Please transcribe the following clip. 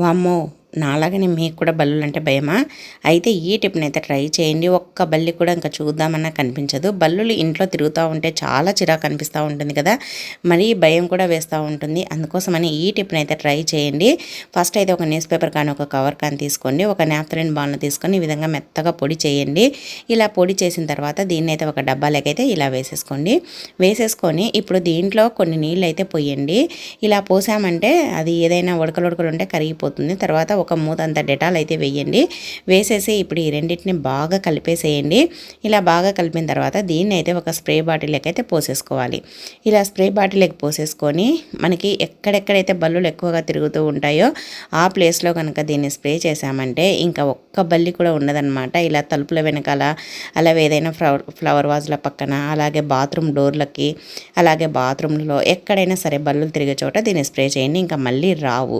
వామ్మో నాలాగనే మీకు కూడా బల్లులు అంటే భయమా? అయితే ఈ టిప్ని అయితే ట్రై చేయండి. ఒక్క బల్లి కూడా ఇంకా చూద్దామన్నా కనిపించదు. బల్లులు ఇంట్లో తిరుగుతూ ఉంటే చాలా చిరాకు అనిపిస్తూ ఉంటుంది కదా? మరీ భయం కూడా వేస్తూ ఉంటుంది. అందుకోసమని ఈ టిప్ని అయితే ట్రై చేయండి. ఫస్ట్ అయితే ఒక న్యూస్ పేపర్ కానీ ఒక కవర్ కానీ తీసుకోండి. ఒక నాప్థలిన్ బాల్ను తీసుకొని ఈ విధంగా మెత్తగా పొడి చేయండి. ఇలా పొడి చేసిన తర్వాత దీన్ని అయితే ఒక డబ్బాలకైతే ఇలా వేసేసుకోండి. వేసేసుకొని ఇప్పుడు దీంట్లో కొన్ని నీళ్ళు అయితే పోయండి. ఇలా పోసామంటే అది ఏదైనా ఉడకలు ఉడకలు ఉంటే కరిగిపోతుంది. తర్వాత ఒక మూత అంత డెటాల్ అయితే వేయండి. వేసేసి ఇప్పుడు ఈ రెండింటిని బాగా కలిపేసేయండి. ఇలా బాగా కలిపిన తర్వాత దీన్ని అయితే ఒక స్ప్రే బాటిల్కి అయితే పోసేసుకోవాలి. ఇలా స్ప్రే బాటిల్కి పోసేసుకొని మనకి ఎక్కడెక్కడైతే బల్లులు ఎక్కువగా తిరుగుతూ ఉంటాయో ఆ ప్లేస్లో కనుక దీన్ని స్ప్రే చేసామంటే ఇంకా ఒక్క బల్లి కూడా ఉండదన్నమాట. ఇలా తలుపుల వెనకాల అలా ఏదైనా ఫ్లవర్ ఫ్లవర్ వాజ్ల పక్కన అలాగే బాత్రూమ్ డోర్లకి అలాగే బాత్రూంలో ఎక్కడైనా సరే బల్లులు తిరిగే చోట దీన్ని స్ప్రే చేయండి. ఇంకా మళ్ళీ రావు.